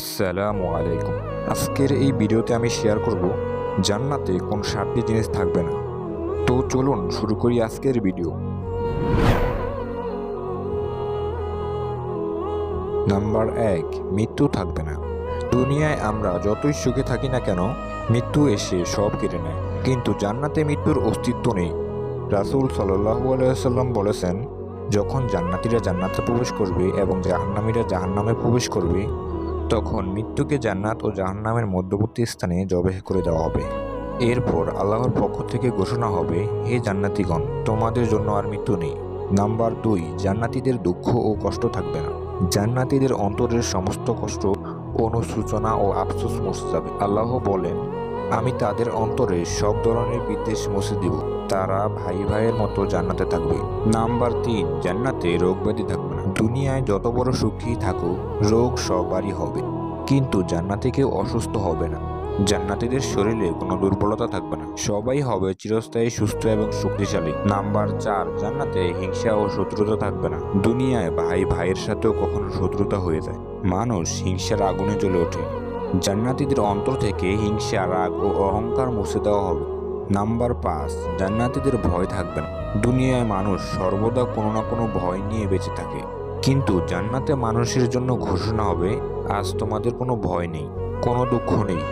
আসসালামু আলাইকুম। আজকের এই ভিডিওতে আমি শেয়ার করব জান্নাতে কোন সাতটি জিনিস থাকবে না। তো চলুন শুরু করি আজকের ভিডিও নাম্বার এক, মৃত্যু থাকবে না। দুনিয়ায় আমরা যতই সুখে থাকি না কেন, মৃত্যু এসে সব কেড়ে নেয়। কিন্তু জান্নাতে মৃত্যুর অস্তিত্ব নেই। রাসূল সাল্লাহু আলাইসাল্লাম বলেছেন, যখন জান্নাতিরা জান্নাতে প্রবেশ করবে এবং জাহান্নামীরা জাহান্নামে প্রবেশ করবে তখন মৃত্যুকে জান্নাত ও জাহান্নামের মধ্যবর্তী স্থানে জবেহ করে দেওয়া হবে। এরপর আল্লাহর পক্ষ থেকে ঘোষণা হবে, হে জান্নাতিগণ, তোমাদের জন্য আর মৃত্যু নেই। নাম্বার দুই, জান্নাতীদের দুঃখ ও কষ্ট থাকবে না। জান্নাতীদের অন্তরের সমস্ত কষ্ট অনুসূচনা ও আফসোস মুছে যাবে। আল্লাহ বলেন, আমি তাদের অন্তরে সব ধরনের বিদ্বেষ মুছে দিব। তারা ভাই ভাইয়ের মতো জান্নাতে থাকবে। নাম্বার তিন, জান্নাতে রোগ ব্যাধি থাকবে দুনিয়ায় যত বড় সুখী থাকুক, রোগ সবারই হবে। কিন্তু জান্নাতে কেউ অসুস্থ হবে না। জান্নাতিদের শরীরে কোনো দুর্বলতা থাকবে না। সবাই হবে চিরস্থায়ী, সুস্থ এবং শক্তিশালী। নাম্বার চার, জান্নাতে হিংসা ও শত্রুতা থাকবে না। দুনিয়ায় ভাই ভাইয়ের সাথেও কখনো শত্রুতা হয়ে যায়। মানুষ হিংসার আগুনে জ্বলে ওঠে। জান্নাতিদের অন্তর থেকে হিংসা, রাগ ও অহংকার মুছে দেওয়া হবে। নাম্বার পাঁচ, জান্নাতীদের ভয় থাকবে না। দুনিয়ায় মানুষ সর্বদা কোনো না কোনো ভয় নিয়ে বেঁচে থাকে। কিন্তু জান্নাতে মানুষের জন্য ঘোষণা হবে, আজ তোমাদের কোনো ভয় নেই, কোনো দুঃখ নেই।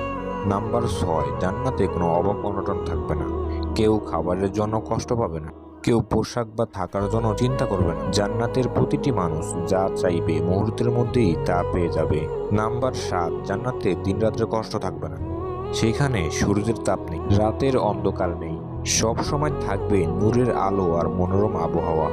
নাম্বার ছয়, জান্নাতে কোনো অভাব অনটন থাকবে না। কেউ খাবারের জন্য কষ্ট পাবে না, কেউ পোশাক বা থাকার জন্য চিন্তা করবে না। জান্নাতের প্রতিটি মানুষ যা চাইবে মুহূর্তের মধ্যেই তা পেয়ে যাবে। নাম্বার সাত, জান্নাতে দিনরাত্রে কষ্ট থাকবে না। সেখানে সূর্যের তাপ নেই, রাতের অন্ধকার নেই সব সময় থাকবে নূরের আলো আর মনোরম আবহাওয়া।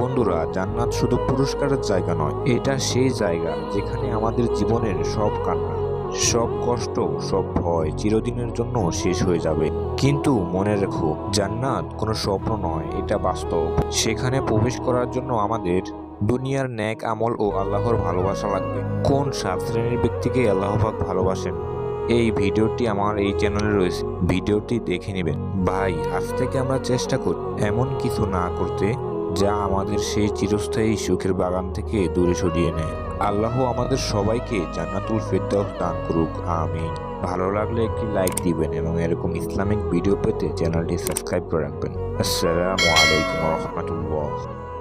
বন্ধুরা, জান্নাত শুধু পুরস্কারের জায়গা নয়, এটা সেই জায়গা যেখানে আমাদের জীবনের সব কান্না, সব কষ্ট, সব ভয় চিরদিনের জন্য শেষ হয়ে যাবে। কিন্তু মনে রেখো, জান্নাত কোনো স্বপ্ন নয়, এটা বাস্তব। সেখানে প্রবেশ করার জন্য আমাদের দুনিয়ার ন্যাক আমল ও আল্লাহর ভালোবাসা লাগবে। কোন সাত শ্রেণির ব্যক্তিকে আল্লাহবাক ভালোবাসেন? এই ভিডিওটি আমার এই চ্যানেলে রয়েছে। ভিডিওটি দেখে নেবেন। ভাই, আজ থেকে আমরা চেষ্টা করি এমন কিছু না করতে যা আমাদের সেই চিরস্থায়ী সুখের বাগান থেকে দূরে সরিয়ে নেয়। আল্লাহ আমাদের সবাইকে জান্নাতুল ফেরদাউস দান করুক। আমিন। ভালো লাগলে একটি লাইক দিবেন এবং এরকম ইসলামিক ভিডিও পেতে চ্যানেলটি সাবস্ক্রাইব করে রাখবেন। আসসালামু আলাইকুম রহমতুল্লাহ।